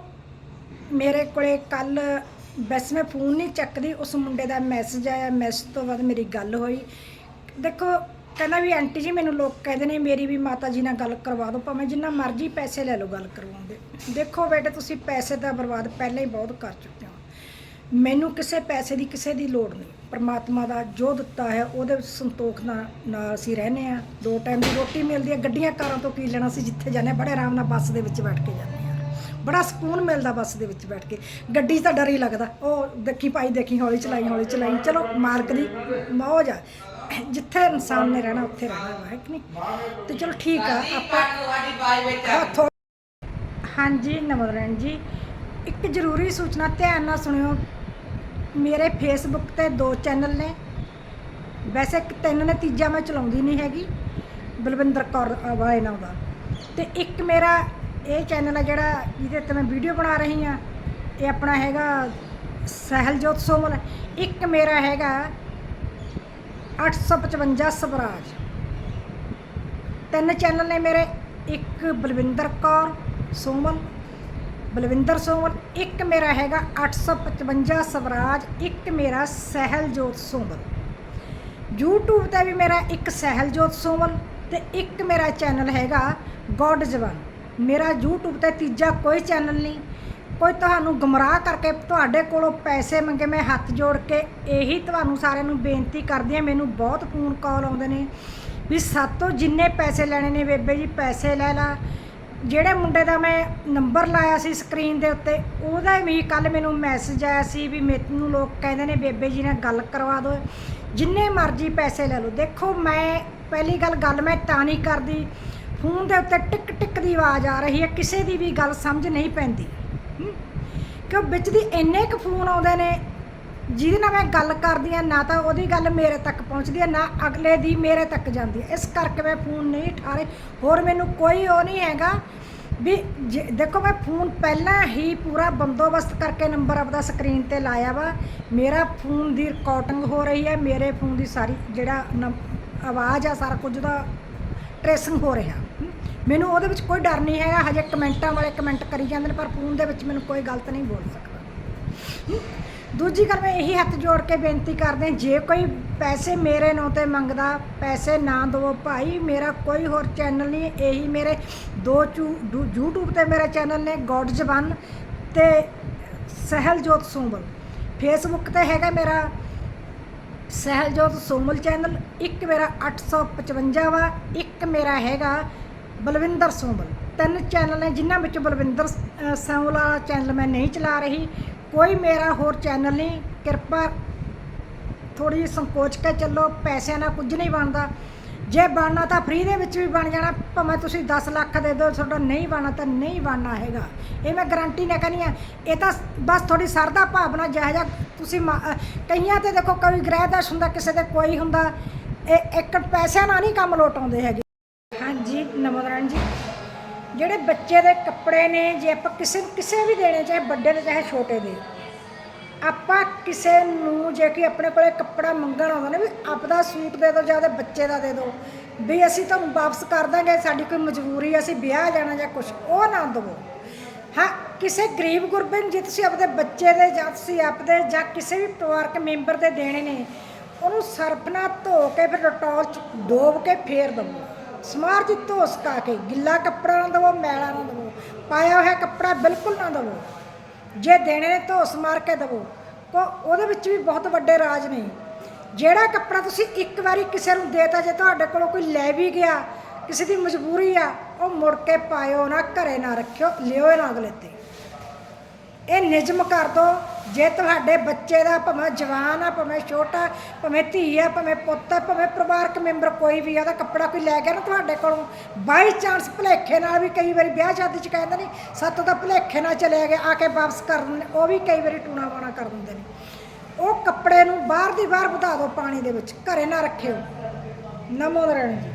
Speaker 1: ਮੇਰੇ ਕੋਲੇ ਕੱਲ ਬਸ ਮੈਂ ਫੋਨ ਨਹੀਂ ਚੱਕਦੀ, ਉਸ ਮੁੰਡੇ ਦਾ ਮੈਸੇਜ ਆਇਆ ਮੈਸੇਜ ਤੋਂ ਬਾਅਦ ਮੇਰੀ ਗੱਲ ਹੋਈ। ਦੇਖੋ ਕਹਿੰਦਾ ਵੀ ਆਂਟੀ ਜੀ ਮੈਨੂੰ ਲੋਕ ਕਹਿੰਦੇ ਨੇ ਮੇਰੀ ਵੀ ਮਾਤਾ ਜੀ ਨਾਲ ਗੱਲ ਕਰਵਾ ਦਿਓ ਭਾਵੇਂ ਜਿੰਨਾ ਮਰਜ਼ੀ ਪੈਸੇ ਲੈ ਲਓ ਗੱਲ ਕਰਵਾਉਂਦੇ ਦੇਖੋ ਬੇਟੇ ਤੁਸੀਂ ਪੈਸੇ ਦਾ ਬਰਬਾਦ ਪਹਿਲਾਂ ਹੀ ਬਹੁਤ ਕਰ ਚੁੱਕੇ ਹੋ। ਮੈਨੂੰ ਕਿਸੇ ਪੈਸੇ ਦੀ ਕਿਸੇ ਦੀ ਲੋੜ ਨਹੀਂ। ਪਰਮਾਤਮਾ ਦਾ ਜੋ ਦਿੱਤਾ ਹੈ ਉਹਦੇ ਵਿੱਚ ਸੰਤੋਖ ਨਾਲ ਨਾਲ ਅਸੀਂ ਰਹਨੇ ਆ ਦੋ ਟਾਈਮ ਦੀ ਰੋਟੀ ਮਿਲਦੀ ਹੈ ਗੱਡੀਆਂ ਕਾਰਾਂ ਤੋਂ ਕੀ ਲੈਣਾ ਸੀ ਜਿੱਥੇ ਜਾਂਦੇ ਹਾਂ, ਬੜੇ ਆਰਾਮ ਨਾਲ ਬੱਸ ਦੇ ਵਿੱਚ ਬੈਠ ਕੇ ਜਾਂਦੇ ਆ ਬੜਾ ਸਕੂਨ ਮਿਲਦਾ ਬੱਸ ਦੇ ਵਿੱਚ ਬੈਠ ਕੇ। ਗੱਡੀ 'ਚ ਤਾਂ ਡਰ ਹੀ ਲੱਗਦਾ। ਉਹ ਦੇਖੀ ਭਾਈ ਦੇਖੀ ਹੌਲੀ ਚਲਾਈ ਹੌਲੀ ਚਲਾਈ। ਚਲੋ ਮਾਰਕ ਦੀ ਮੌਜ ਆ। ਜਿੱਥੇ ਇਨਸਾਨ ਨੇ ਰਹਿਣਾ ਉੱਥੇ ਰਹਿਣਾ ਵਾ ਹੈ ਕਿ ਨਹੀਂ? ਤੇ ਚਲੋ ਠੀਕ ਆ ਆਪਾਂ ਹਾਂਜੀ ਨਵਰਨ ਜੀ ਇੱਕ ਜ਼ਰੂਰੀ ਸੂਚਨਾ ਧਿਆਨ ਨਾਲ ਸੁਣਿਓ। ਮੇਰੇ ਫੇਸਬੁੱਕ ਤੇ ਦੋ ਚੈਨਲ ਨੇ। ਵੈਸੇ ਇੱਕ ਤਿੰਨ ਨੇ ਤੀਜਾ ਮੈਂ ਚਲਾਉਂਦੀ ਨਹੀਂ ਹੈਗੀ ਬਲਵਿੰਦਰ ਕੌਰ ਵਾਲੇ ਨਾਮ ਦਾ। ਤੇ ਇੱਕ ਮੇਰਾ ਇਹ ਚੈਨਲ ਹੈ ਜਿਹੜਾ ਜਿਹਦੇ ਤੇ ਮੈਂ ਵੀਡੀਓ ਬਣਾ ਰਹੀ ਆ ਇਹ ਆਪਣਾ ਹੈਗਾ ਸਹਿਲਜੋਤ ਸੋਮਲ। ਇੱਕ ਮੇਰਾ ਹੈਗਾ 855 ਸਵਰਾਜ। ਤਿੰਨ ਚੈਨਲ ਨੇ ਮੇਰੇ, ਇੱਕ ਬਲਵਿੰਦਰ ਕੌਰ ਸੋਮਲ ਬਲਵਿੰਦਰ ਸੋਮਲ ਇੱਕ ਮੇਰਾ ਹੈਗਾ 855 ਸਵਰਾਜ, ਇੱਕ ਮੇਰਾ ਸਹਿਲਜੋਤ ਸੋਮਲ YouTube ਤੇ ਵੀ ਮੇਰਾ ਇੱਕ ਸਹਿਲਜੋਤ ਸੋਮਲ ਤੇ ਇੱਕ ਮੇਰਾ ਚੈਨਲ ਹੈਗਾ ਗੋਡ ਜਵਾਨ। ਮੇਰਾ YouTube ਤੇ ਤੀਜਾ ਕੋਈ ਚੈਨਲ ਨਹੀਂ ਕੋਈ ਤੁਹਾਨੂੰ ਗਮਰਾਹ ਕਰਕੇ ਤੁਹਾਡੇ ਕੋਲੋਂ ਪੈਸੇ ਮੰਗੇ ਮੈਂ ਹੱਥ ਜੋੜ ਕੇ ਇਹੀ ਤੁਹਾਨੂੰ ਸਾਰਿਆਂ ਨੂੰ ਬੇਨਤੀ ਕਰਦੀ ਹਾਂ, ਮੈਨੂੰ ਬਹੁਤ ਫੋਨ ਕਾਲ ਆਉਂਦੇ ਨੇ ਵੀ ਸਾਤੋਂ ਜਿੰਨੇ ਪੈਸੇ ਲੈਣੇ ਨੇ ਬੇਬੇ ਜੀ, ਪੈਸੇ ਲੈ ਲਾ। ਜਿਹੜੇ ਮੁੰਡੇ ਦਾ ਮੈਂ ਨੰਬਰ ਲਾਇਆ ਸੀ ਸਕਰੀਨ ਦੇ ਉੱਤੇ, ਉਹਦਾ ਵੀ ਕੱਲ ਮੈਨੂੰ ਮੈਸੇਜ ਆਇਆ ਸੀ ਵੀ ਮੈਨੂੰ ਲੋਕ ਕਹਿੰਦੇ ਨੇ, ਬੇਬੇ ਜੀ ਨਾਲ ਗੱਲ ਕਰਵਾ ਦਿਓ। ਜਿੰਨੇ ਮਰਜ਼ੀ ਪੈਸੇ ਲੈ ਲਓ। ਦੇਖੋ, ਮੈਂ ਪਹਿਲੀ ਗੱਲ ਗੱਲ ਮੈਂ ਤਾਂ ਨਹੀਂ ਕਰਦੀ। ਫੋਨ ਦੇ ਉੱਤੇ ਟਿਕ ਟਿਕ ਦੀ ਆਵਾਜ਼ ਆ ਰਹੀ ਹੈ, ਕਿਸੇ ਦੀ ਵੀ ਗੱਲ ਸਮਝ ਨਹੀਂ ਪੈਂਦੀ। ਕਿ ਵਿੱਚ ਦੀ ਇੰਨੇ ਕੁ ਫੋਨ ਆਉਂਦੇ ਨੇ, ਜਿਹਦੇ ਨਾਲ ਮੈਂ ਗੱਲ ਕਰਦੀ ਆ ਨਾ ਤਾਂ ਉਹਦੀ ਗੱਲ ਮੇਰੇ ਤੱਕ ਪਹੁੰਚਦੀ ਹੈ, ਨਾ ਅਗਲੇ ਦੀ ਮੇਰੇ ਤੱਕ ਜਾਂਦੀ ਹੈ। ਇਸ ਕਰਕੇ ਮੈਂ ਫੋਨ ਨਹੀਂ ਠਾਰੇ ਹੋਰ ਮੈਨੂੰ ਕੋਈ ਉਹ ਨਹੀਂ ਹੈਗਾ ਵੀ ਜੇ- ਦੇਖੋ ਮੈਂ ਫੋਨ ਪਹਿਲਾਂ ਹੀ ਪੂਰਾ ਬੰਦੋਬਸਤ ਕਰਕੇ ਨੰਬਰ ਆਪਦਾ ਸਕਰੀਨ ਤੇ ਲਾਇਆ ਵਾ। ਮੇਰਾ ਫੋਨ ਦੀ ਰਿਕਾਰਡਿੰਗ ਹੋ ਰਹੀ ਹੈ, ਮੇਰੇ ਫੋਨ ਦੀ ਸਾਰੀ ਜਿਹੜਾ ਨੰ- ਆਵਾਜ਼ ਆ, ਸਾਰਾ ਕੁਝ ਦਾ ਟ੍ਰੇਸਿੰਗ ਹੋ ਰਿਹਾ। ਮੈਨੂੰ ਉਹਦੇ ਵਿੱਚ ਕੋਈ ਡਰ ਨਹੀਂ ਹੈਗਾ, ਹਜੇ ਕਮੈਂਟਾਂ ਵਾਲੇ ਕਮੈਂਟ ਕਰੀ ਜਾਂਦੇ ਨੇ, ਪਰ ਫੋਨ ਦੇ ਵਿੱਚ ਮੈਨੂੰ ਕੋਈ ਗਲਤ ਨਹੀਂ ਬੋਲ ਸਕਦਾ। ਦੂਜੀ ਗੱਲ ਮੈਂ ਇਹੀ ਹੱਥ ਜੋੜ ਕੇ ਬੇਨਤੀ ਕਰਦੇ ਜੇ ਕੋਈ ਪੈਸੇ ਮੇਰੇ ਨਾਂ ਤੇ ਮੰਗਦਾ, ਪੈਸੇ ਨਾ ਦਿਓ ਭਾਈ, ਮੇਰਾ ਕੋਈ ਹੋਰ ਚੈਨਲ ਨਹੀਂ, ਇਹੀ ਮੇਰੇ ਦੋ ਚੂ- ਦੂ- YouTube ਤੇ ਮੇਰਾ ਚੈਨਲ ਨੇ ਗੋਡ ਜਵਾਨ ਤੇ ਸਹਿਲਜੋਤ ਸੋਮਲ। ਫੇਸਬੁੱਕ ਤੇ ਹੈਗਾ ਮੇਰਾ ਸਹਿਲਜੋਤ ਸੋਮਲ ਚੈਨਲ, ਇੱਕ ਮੇਰਾ 855 ਵਾ, ਇੱਕ ਮੇਰਾ ਹੈਗਾ ਬਲਵਿੰਦਰ ਸੋਮਲ। ਤਿੰਨ ਚੈਨਲ ਨੇ ਜਿਨ੍ਹਾਂ ਵਿੱਚ ਬਲਵਿੰਦਰ ਅ, ਵਾਲਾ ਚੈਨਲ ਮੈਂ ਨਹੀਂ ਚਲਾ ਰਹੀ। ਕੋਈ ਮੇਰਾ ਹੋਰ ਚੈਨਲ ਨਹੀਂ। ਕਿਰਪਾ ਥੋੜੀ ਜਿਹੀ ਸੰਕੋਚ ਕੇ ਚੱਲੋ ਪੈਸਿਆਂ ਨਾਲ ਕੁਝ ਨਹੀਂ ਬਣਦਾ। ਜੇ ਬਣਨਾ ਤਾਂ ਫ੍ਰੀ ਦੇ ਵਿੱਚ ਵੀ ਬਣ ਜਾਣਾ। ਭਾਵੇਂ ਤੁਸੀਂ 10 ਲੱਖ ਦੇ ਦਿਓ ਤੁਹਾਡਾ ਨਹੀਂ ਬਣਨਾ ਤਾਂ ਨਹੀਂ ਬਣਨਾ ਹੈਗਾ। ਇਹ ਮੈਂ ਗਾਰੰਟੀ ਨਾ ਕਹਿੰਦੀ ਆ ਇਹ ਤਾਂ ਬਸ ਥੋੜੀ ਸਰਦਾ ਭਾਵਨਾ ਜਿਹੋ ਜਿਹਾ ਤੁਸੀਂ ਮਾ- ਕਈਆਂ ਤੇ ਦੇਖੋ ਕੋਈ ਗ੍ਰਹਿ ਦਾਸ ਹੁੰਦਾ ਕਿਸੇ ਦੇ ਕੋਈ ਹੁੰਦਾ। ਇਹ ਇੱਕ ਪੈਸਿਆਂ ਨਾਲ ਨਹੀਂ ਕੰਮ ਲੋਟ ਆਉਂਦੇ ਹੈਗੇ। ਜਿਹੜੇ ਬੱਚੇ ਦੇ ਕੱਪੜੇ ਨੇ, ਜੇ ਆਪਾਂ ਕਿਸੇ ਕਿਸੇ ਵੀ ਦੇਣੇ, ਚਾਹੇ ਵੱਡੇ ਦੇ ਚਾਹੇ ਛੋਟੇ ਦੇ ਆਪਾਂ ਕਿਸੇ ਨੂੰ ਜੇ ਕਿ ਆਪਣੇ ਕੋਲੇ ਕੱਪੜਾ ਮੰਗਣ ਆਉਂਦਾ ਨਾ ਵੀ ਆਪਦਾ ਸੂਟ ਦੇ ਦਿਓ ਜਾਂ ਉਹਦੇ ਬੱਚੇ ਦਾ ਦੇ ਦਿਓ, ਵੀ ਅਸੀਂ ਤੁਹਾਨੂੰ ਵਾਪਸ ਕਰ ਦਾਂਗੇ, ਸਾਡੀ ਕੋਈ ਮਜਬੂਰੀ ਅਸੀਂ ਵਿਆਹ ਜਾਣਾ ਜਾਂ ਕੁਝ ਉਹ ਨਾ ਦੇਵੋ। ਹਾਂ, ਕਿਸੇ ਗਰੀਬ ਗੁਰਬੇ ਨੂੰ ਜੇ ਤੁਸੀਂ ਆਪਦੇ ਬੱਚੇ ਦੇ ਜਾਂ ਤੁਸੀਂ ਆਪਦੇ ਜਾਂ ਕਿਸੇ ਵੀ ਪਰਿਵਾਰਕ ਮੈਂਬਰ ਦੇ ਦੇਣੇ ਨੇ, ਉਹਨੂੰ ਸਰਫ ਨਾਲ ਧੋ ਕੇ ਫਿਰ ਡਟੋਲ ਚ ਡੋਬ ਕੇ ਫੇਰ ਦਵੋ। ਸਮਾਰ ਜੀ ਧੋ ਸਕਾ ਕੇ, ਗਿੱਲਾ ਕੱਪੜਾ ਨਾ ਦਵੋ, ਮੈਲਾ ਨਾ ਦਵੋ, ਪਾਇਆ ਹੋਇਆ ਕੱਪੜਾ ਬਿਲਕੁਲ ਨਾ ਦਵੋ। ਜੇ ਦੇਣੇ ਨੇ ਧੋ ਸਮਾਰ ਕੇ ਦਵੋ। ਕੋ ਉਹਦੇ ਵਿੱਚ ਵੀ ਬਹੁਤ ਵੱਡੇ ਰਾਜ ਨੇ। ਜਿਹੜਾ ਕੱਪੜਾ ਤੁਸੀਂ ਇੱਕ ਵਾਰੀ ਕਿਸੇ ਨੂੰ ਦੇਤਾ, ਜੇ ਤੁਹਾਡੇ ਕੋਲੋਂ ਕੋਈ ਲੈ ਵੀ ਗਿਆ, ਕਿਸੇ ਦੀ ਮਜਬੂਰੀ ਆ, ਉਹ ਮੁੜ ਕੇ ਪਾਇਓ ਨਾ, ਘਰੇ ਨਾ ਰੱਖਿਓ, ਲਿਓ ਨਾ ਅਗਲੇ ਤੇ ਇਹ ਨਿਯਮ ਕਰ ਦੋ। ਜੇ ਤੁਹਾਡੇ ਬੱਚੇ ਦਾ ਭਾਵੇਂ ਜਵਾਨ ਆ, ਭਾਵੇਂ ਛੋਟਾ, ਭਾਵੇਂ ਧੀ ਆ, ਭਾਵੇਂ ਪੁੱਤ ਆ, ਭਾਵੇਂ ਪਰਿਵਾਰਕ ਮੈਂਬਰ ਕੋਈ ਵੀ ਆ, ਉਹਦਾ ਕੱਪੜਾ ਕੋਈ ਲੈ ਗਿਆ ਨਾ ਤੁਹਾਡੇ ਕੋਲੋਂ ਬਾਈ ਚਾਂਸ ਭੁਲੇਖੇ ਨਾਲ ਵੀ ਕਈ ਵਾਰੀ ਵਿਆਹ ਸ਼ਾਦੀ ਚ ਕਹਿੰਦੇ ਨੇ, ਸੱਤ ਦਾ ਭੁਲੇਖੇ ਨਾਲ ਚਲੇ ਗਏ, ਆ ਕੇ ਵਾਪਸ ਕਰ ਦਿੰਦੇ ਉਹ ਵੀ ਕਈ ਵਾਰੀ ਟੂਣਾ ਵਾਣਾ ਕਰ ਦਿੰਦੇ ਨੇ। ਉਹ ਕੱਪੜੇ ਨੂੰ ਬਾਹਰ ਦੀ ਬਾਹਰ ਵਧਾ ਦਿਓ ਪਾਣੀ ਦੇ ਵਿੱਚ, ਘਰੇ ਨਾ ਰੱਖਿਓ। ਨਮੋ ਨਾਰਾਇਣ ਜੀ।